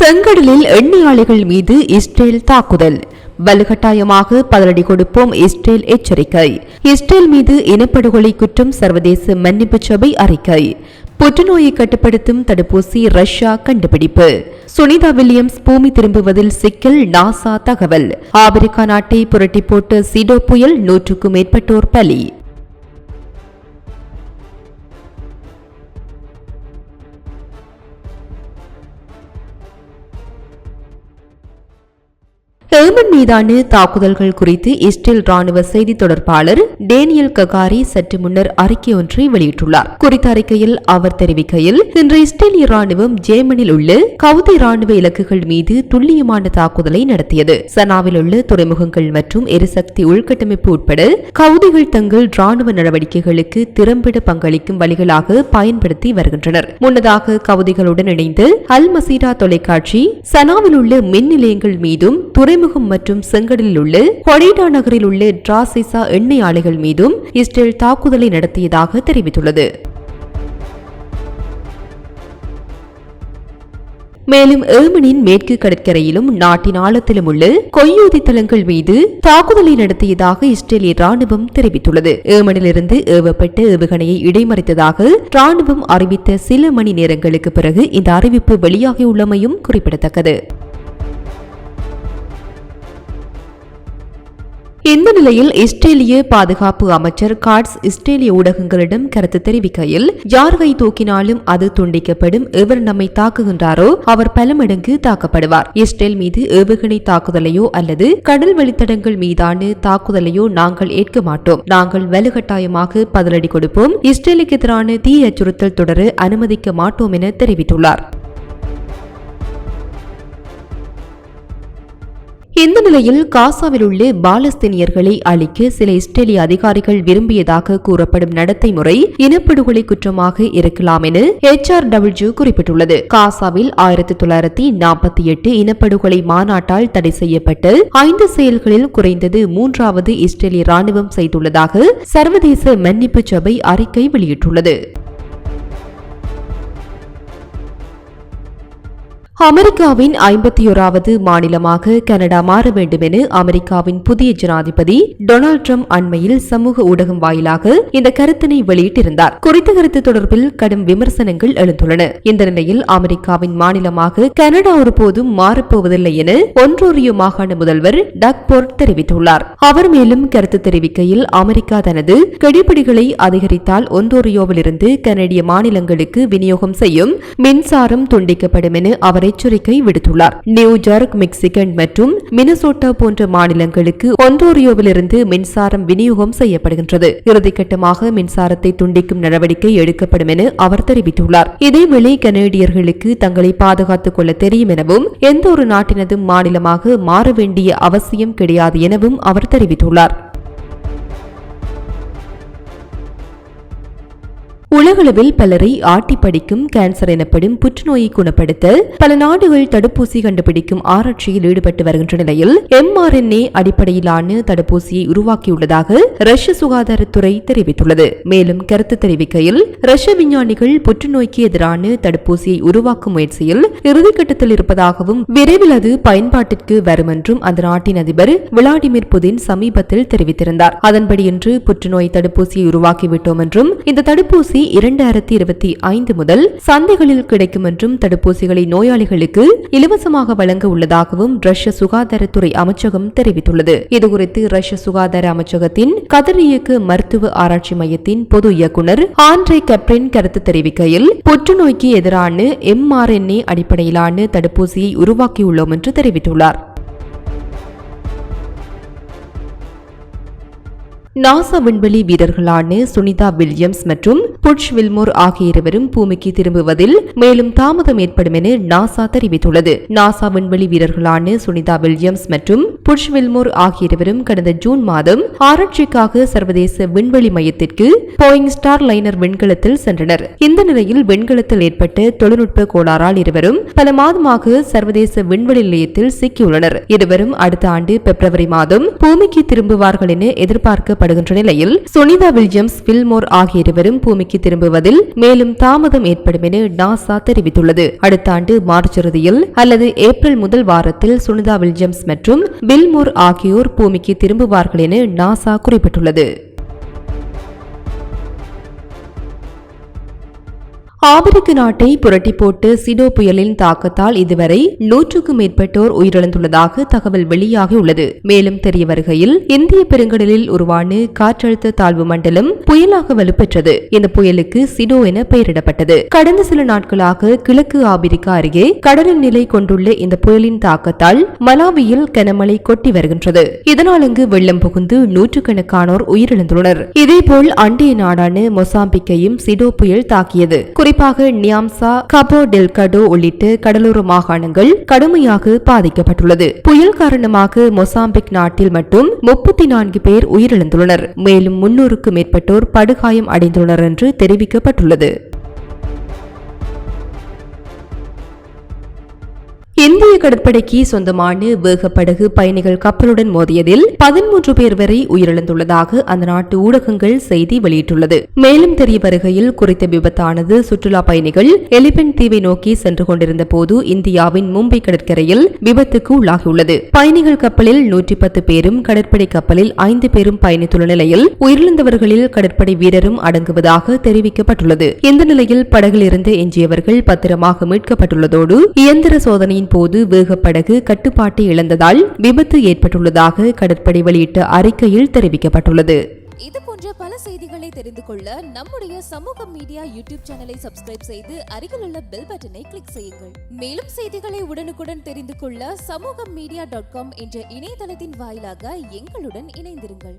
செங்கடலில் எண்ணெய் ஆலைகள் மீது இஸ்ரேல் தாக்குதல். வலுக்கட்டாயமாக பதிலடி கொடுப்போம் இஸ்ரேல் எச்சரிக்கை. இஸ்ரேல் மீது இனப்படுகொலை குற்றம் சர்வதேச மன்னிப்பு சபை அறிக்கை. புற்றுநோயை கட்டுப்படுத்தும் தடுப்பூசி ரஷ்யா கண்டுபிடிப்பு. சுனிதா வில்லியம்ஸ் பூமி திரும்புவதில் சிக்கல் நாசா தகவல். ஆப்பிரிக்கா நாட்டை புரட்டி போட்ட சிடோ புயல் நூற்றுக்கும் மேற்பட்டோர் பலி. ஏமன் மீதான தாக்குதல்கள் குறித்து இஸ்ரேல் ராணுவ செய்தி தொடர்பாளர் டேனியல் ககாரி சற்று முன்னர் அறிக்கை ஒன்றை வெளியிட்டுள்ளார். குறித்த அறிக்கையில் அவர் தெரிவிக்கையில் இன்று இஸ்ரேலிய ராணுவம் ஜேமனில் உள்ள கவுதி ராணுவ இலக்குகள் மீது துல்லியமான தாக்குதலை நடத்தியது. சனாவில் உள்ள துறைமுகங்கள் மற்றும் எரிசக்தி உள்கட்டமைப்பு உட்பட கவுதிகள் தங்கள் ராணுவ நடவடிக்கைகளுக்கு திறம்பட பங்களிக்கும் வழிகளாக பயன்படுத்தி வருகின்றனர். முன்னதாக கவுதிகளுடன் இணைந்து அல் மசீரா தொலைக்காட்சி சனாவில் உள்ள மின் நிலையங்கள் மீதும் துறை துறைமுகம் மற்றும் செங்கடலில் உள்ள ஹொடிடா நகரில் உள்ள டிராசிசா எண்ணெய் ஆலைகள் மீதும் இஸ்ரேல் தாக்குதலை நடத்தியதாக தெரிவித்துள்ளது. மேலும் ஏமனின் மேற்கு கடற்கரையிலும் நாட்டின் ஆழத்திலும் உள்ள கொய்யூதி தளங்கள் மீது தாக்குதலை நடத்தியதாக இஸ்ரேலிய ராணுவம் தெரிவித்துள்ளது. ஏமனிலிருந்து ஏவப்பட்ட ஏவுகணையை இடைமறித்ததாக ராணுவம் அறிவித்த சில மணி நேரங்களுக்கு பிறகு இந்த அறிவிப்பு வெளியாகியுள்ளமையும் குறிப்பிடத்தக்கது. இந்த நிலையில் இஸ்ரேலிய பாதுகாப்பு அமைச்சர் காட்ஸ் இஸ்ரேலிய ஊடகங்களிடம் கருத்து தெரிவிக்கையில் யார் கை தூக்கினாலும் அது துண்டிக்கப்படும் எவர் நம்மை தாக்குகின்றாரோ அவர் பல மடங்கு தாக்கப்படுவார். இஸ்ரேல் மீது ஏவுகணை தாக்குதலையோ அல்லது கடல் வழித்தடங்கள் மீதான தாக்குதலையோ நாங்கள் ஏற்க மாட்டோம். நாங்கள் வலுக்கட்டாயமாக பதிலடி கொடுப்போம். இஸ்ரேலுக்கு எதிரான தீ அச்சுறுத்தல் தொடர அனுமதிக்க மாட்டோம் என தெரிவித்துள்ளார். இந்த நிலையில் காசாவில் உள்ள பாலஸ்தீனியர்களை அழிக்க சில இஸ்ரேலிய அதிகாரிகள் விரும்பியதாக கூறப்படும் நடத்தை முறை இனப்படுகொலை குற்றமாக இருக்கலாம் என எச் ஆர் டபிள்யூ குறிப்பிட்டுள்ளது. காசாவில் ஆயிரத்தி தொள்ளாயிரத்தி நாற்பத்தி எட்டு இனப்படுகொலை மாநாட்டால் தடை செய்யப்பட்டு ஐந்து செயல்களில் குறைந்தது மூன்றாவது இஸ்ரேலிய ராணுவம் செய்துள்ளதாக சர்வதேச மன்னிப்பு சபை அறிக்கை வெளியிட்டுள்ளது. அமெரிக்காவின் ஐம்பத்தி ஓராவது மாநிலமாக கனடா மாற வேண்டும் என அமெரிக்காவின் புதிய ஜனாதிபதி டொனால்டு டிரம்ப் அண்மையில் சமூக ஊடகம் வாயிலாக இந்த கருத்தினை வெளியிட்டிருந்தார். குறித்த கருத்து தொடர்பில் கடும் விமர்சனங்கள் எழுந்துள்ளன. இந்த நிலையில் அமெரிக்காவின் மாநிலமாக கனடா ஒருபோதும் மாறப்போவதில்லை என ஒன்றோரியோ மாகாண முதல்வர் டக் போர்ட் தெரிவித்துள்ளார். அவர் மேலும் கருத்து தெரிவிக்கையில் அமெரிக்கா தனது கெடிபிடிகளை அதிகரித்தால் ஒன்றோரியோவிலிருந்து கனடிய மாநிலங்களுக்கு விநியோகம் செய்யும் மின்சாரம் துண்டிக்கப்படும் என அவரை எச்சரிக்கை விடுத்துள்ளார். நியூஜார்க் மெக்சிகன் மற்றும் மினசோட்டா போன்ற மாநிலங்களுக்கு ஒன்டோரியோவிலிருந்து மின்சாரம் விநியோகம் செய்யப்படுகின்றது. இறுதிக்கட்டமாக மின்சாரத்தை துண்டிக்கும் நடவடிக்கை எடுக்கப்படும் என அவர் தெரிவித்துள்ளார். இதேவேளை கனேடியர்களுக்கு தங்களை பாதுகாத்துக் கொள்ள தெரியும் எனவும் எந்த ஒரு நாட்டினதும் மாநிலமாக மாற வேண்டிய அவசியம் கிடையாது எனவும் அவர் தெரிவித்துள்ளார். உலகளவில் பலரை ஆட்டி படிக்கும் கேன்சர் எனப்படும் புற்றுநோயை குணப்படுத்த பல நாடுகள் தடுப்பூசி கண்டுபிடிக்கும் ஆராய்ச்சியில் ஈடுபட்டு வருகின்ற நிலையில் எம்ஆர்என்ஏ அடிப்படையிலான தடுப்பூசியை உருவாக்கியுள்ளதாக ரஷ்ய சுகாதாரத்துறை தெரிவித்துள்ளது. மேலும் கருத்து தெரிவிக்கையில் ரஷ்ய விஞ்ஞானிகள் புற்றுநோய்க்கு எதிரான தடுப்பூசியை உருவாக்கும் முயற்சியில் இறுதிக்கட்டத்தில் இருப்பதாகவும் விரைவில் அது பயன்பாட்டிற்கு வரும் என்றும் அந்த நாட்டின் அதிபர் விளாடிமிர் புதின் சமீபத்தில் தெரிவித்திருந்தார். அதன்படி இன்று புற்றுநோய் தடுப்பூசியை உருவாக்கிவிட்டோம் என்றும் இந்த தடுப்பூசி இரண்டாயிரத்தி இருபத்தி ஐந்து முதல் சந்தைகளில் கிடைக்கும் என்றும் தடுப்பூசிகளை நோயாளிகளுக்கு இலவசமாக வழங்க உள்ளதாகவும் ரஷ்ய சுகாதாரத்துறை அமைச்சகம் தெரிவித்துள்ளது. இதுகுறித்து ரஷ்ய சுகாதார அமைச்சகத்தின் கதிரியக்க மருத்துவ ஆராய்ச்சி மையத்தின் பொது இயக்குநர் ஆண்ட்ரே கப்ரின் கருத்து தெரிவிக்கையில் புற்றுநோய்க்கு எதிரான எம்ஆர்என்ஏ அடிப்படையிலான தடுப்பூசியை உருவாக்கியுள்ளோம் என்று தெரிவித்துள்ளார். நாசா விண்வெளி வீரர்களான சுனிதா வில்லியம்ஸ் மற்றும் புட்ச் வில்மோர் ஆகிய இருவரும் பூமிக்கு திரும்புவதில் மேலும் தாமதம் ஏற்படும் என நாசா தெரிவித்துள்ளது. நாசா விண்வெளி வீரர்களான சுனிதா வில்லியம்ஸ் மற்றும் புட்ச் வில்மோர் ஆகிய இருவரும் கடந்த ஜூன் மாதம் ஆராய்ச்சிக்காக சர்வதேச விண்வெளி மையத்திற்கு போயிங் ஸ்டார் லைனர் விண்கலத்தில் சென்றனர். இந்த நிலையில் விண்கலத்தில் ஏற்பட்ட தொழில்நுட்ப கோளாறால் இருவரும் பல மாதமாக சர்வதேச விண்வெளி நிலையத்தில் சிக்கியுள்ளனர். இருவரும் அடுத்த ஆண்டு பிப்ரவரி மாதம் பூமிக்கு திரும்புவார்கள் என எதிர்பார்க்க எதிர்பார்க்கப்படுகின்ற நிலையில் சுனிதா வில்லியம்ஸ் பில்மோர் ஆகிய இருவரும் பூமிக்கு திரும்புவதில் மேலும் தாமதம் ஏற்படும் என நாசா தெரிவித்துள்ளது. அடுத்த ஆண்டு மார்ச் இறுதியில் அல்லது ஏப்ரல் முதல் வாரத்தில் சுனிதா வில்லியம்ஸ் மற்றும் பில்மோர் ஆகியோர் பூமிக்கு திரும்புவார்கள் என நாசா குறிப்பிட்டுள்ளது. ஆபிரிக்க நாட்டை புரட்டி போட்டு சிடோ புயலின் தாக்கத்தால் இதுவரை நூற்றுக்கும் மேற்பட்டோர் உயிரிழந்துள்ளதாக தகவல் வெளியாகியுள்ளது மேலும் தெரிய வருகையில் இந்திய பெருங்கடலில் உருவான காற்றழுத்த தாழ்வு மண்டலம் புயலாக வலுப்பெற்றது. இந்த புயலுக்கு சிடோ என பெயரிடப்பட்டது. கடந்த சில நாட்களாக கிழக்கு ஆபிரிக்கா அருகே கடலில் நிலை கொண்டுள்ள இந்த புயலின் தாக்கத்தால் மலாவியில் கனமழை கொட்டி வருகின்றது. இதனால் அங்கு வெள்ளம் புகுந்து நூற்றுக்கணக்கானோர் உயிரிழந்துள்ளனர். இதேபோல் அண்டைய நாடான மொசாம்பிக்கையும் சிடோ புயல் தாக்கியது. குறிப்பாக நியாம்சா கபோ டெல்கடோ உள்ளிட்ட கடலோர மாகாணங்கள் கடுமையாக பாதிக்கப்பட்டுள்ளது. புயல் காரணமாக மொசாம்பிக் நாட்டில் மட்டும் முப்பத்தி நான்கு பேர் உயிரிழந்துள்ளனர். மேலும் முன்னூறுக்கும் மேற்பட்டோர் படுகாயம் அடைந்துள்ளனர் என்று தெரிவிக்கப்பட்டுள்ளது. இந்திய கடற்படைக்கு சொந்தமான வேகப்படகு பயணிகள் கப்பலுடன் மோதியதில் பதிமூன்று பேர் வரை உயிரிழந்துள்ளதாக அந்த நாட்டு ஊடகங்கள் செய்தி வெளியிட்டுள்ளது. மேலும் தெரிய வருகையில் குறித்த விபத்தானது சுற்றுலா பயணிகள் எலிபென்ட் தீவை நோக்கி சென்று கொண்டிருந்த போது இந்தியாவின் மும்பை கடற்கரையில் விபத்துக்கு உள்ளாகியுள்ளது. பயணிகள் கப்பலில் நூற்றி பத்து பேரும் கடற்படை கப்பலில் ஐந்து பேரும் பயணித்துள்ள நிலையில் உயிரிழந்தவர்களில் கடற்படை வீரரும் அடங்குவதாக தெரிவிக்கப்பட்டுள்ளது. இந்த நிலையில் படகில் இருந்து எஞ்சியவர்கள் பத்திரமாக மீட்கப்பட்டுள்ளதோடு இயந்திர சோதனையின் போது வேகப்படகு கட்டுப்பாட்டை இழந்ததால் விபத்து ஏற்பட்டுள்ளதாக கடற்படை வெளியிட்ட அறிக்கையில் தெரிவிக்கப்பட்டுள்ளது. இது போன்ற பல செய்திகளை தெரிந்து கொள்ள நம்முடைய சமூக மீடியா யூடியூப் சேனலை சப்ஸ்கிரைப் செய்து அருகில் உள்ள பெல் பட்டனை கிளிக் செய்யுங்கள். மேலும் செய்திகளை உடனுக்குடன் தெரிந்து கொள்ள சமூக மீடியா டாட் காம் என்ற இணையதளத்தின் வாயிலாக எங்களுடன் இணைந்திருங்கள்.